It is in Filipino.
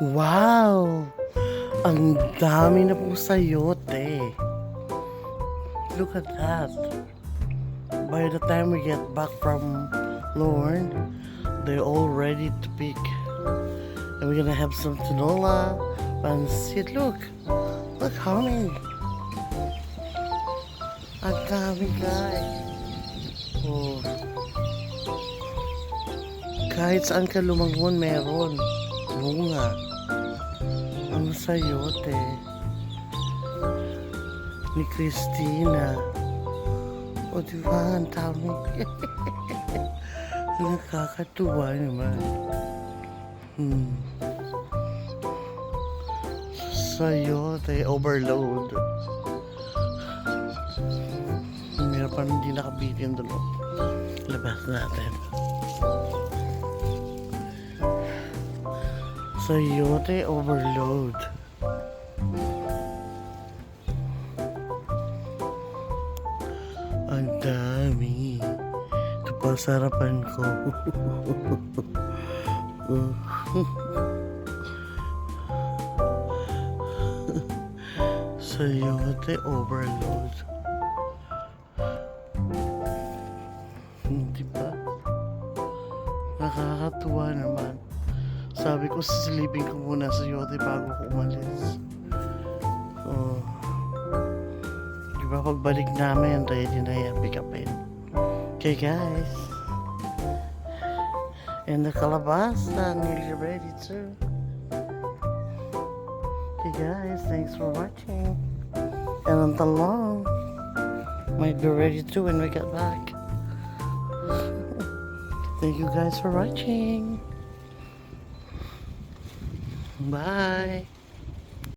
Wow! Ang dami na pong sayote. Look at that. By the time we get back from Lorne, they're all ready to pick. And we're gonna have some tinola, And pancit. Look! Look how many! Ang dami guys. Oh. Kahit saan ka lumangon, meron. Bunga. Ang sayote. Ni Christina. O, di ba? Ang dami. Nakakatuwa naman. Hmm. Sayote overload. Meron pa hindi nakabitin doon. oh. Labas natin. Sayote overload. Ang dami. Ito pa sarapan ko. Sayote overload. Hindi ba? Nakakatuwa naman. Sabi ko, sisilipin ko muna sa yote bago ko umalis. Oh. Di ba pagbalik namin, ready na yan, pick upin. Okay guys. And the kalabasa, nearly ready too. Okay guys, thanks for watching. And the long, might be ready too when we get back. Thank you guys for watching. Bye.